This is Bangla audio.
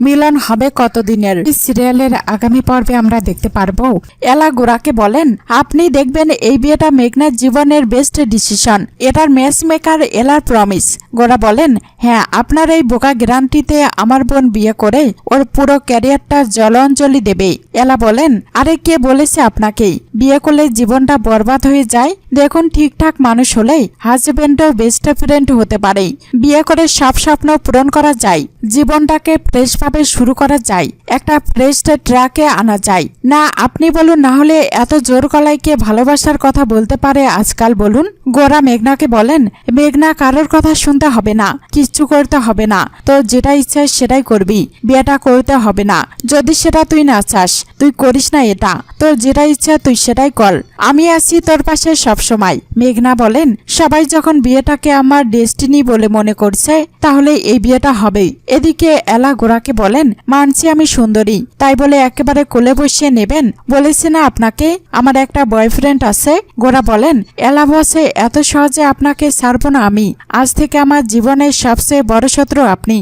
মিলন হবে কতদিনের? সিরিয়ালের আগামী পর্বে আমরা দেখতে পারব। এলা গোরাকে বলেন, আপনি দেখবেন এই বিয়েটা মেঘনার জীবনের বেস্ট ডিসিশন এটার ম্যাচ মেকার এলার প্রমিস গোরা বলেন হ্যাঁ আপনার এই বোকা গ্যারান্টিতে আমার বোন বিয়ে করে ওর পুরো ক্যারিয়ারটা জলাঞ্জলি দেবে এলা বলেন, আরে কে বলেছে আপনাকেই? বিয়ে করলে জীবনটা বরবাদ হয়ে যায়। দেখুন, ঠিকঠাক মানুষ হলেই হাজবেন্ডও বেস্ট ফ্রেন্ড হতে পারে বিয়ে করে সব স্বপ্ন পূরণ করা যায়। জীবনটাকে ফ্রেশ ভাবে শুরু করা যায়? একটা ফ্রেশ ট্রাকে আনা যায়। না, আপনি বলুন, না হলে এত জোর গলায় কে ভালোবাসার কথা বলতে পারে আজকাল বলুন? গোরা মেঘনাকে বলেন, মেঘনা, কারোর কথা শুনতে হবে না, কিচ্ছু করতে হবে না। তো যেটা ইচ্ছা সেটাই করবি, বিয়েটা করতে হবে না। যদি সেটা তুই না চাস, তুই করিস না এটা। তোর যেটা ইচ্ছা তুই সেটাই কর। আমি আছি তোর পাশে সব সময় মেঘনা বলেন, সবাই যখন বিয়েটাকে আমার ডেস্টিনি বলে মনে করছে, তাহলে এই বিয়েটা হবেই। এদিকে এলা গোরাকে বলেন, মানছি আমি সুন্দরী। তাই বলে একেবারে কোলে বসিয়ে নেবেন? বলেছে না আপনাকে? আমার একটা বয়ফ্রেন্ড আছে। গোরা বলেন, এলা বসে, এত সহজে আপনাকে ছাড়বো না আমি। আজ থেকে আমার জীবনের সবচেয়ে বড় শত্রু আপনি।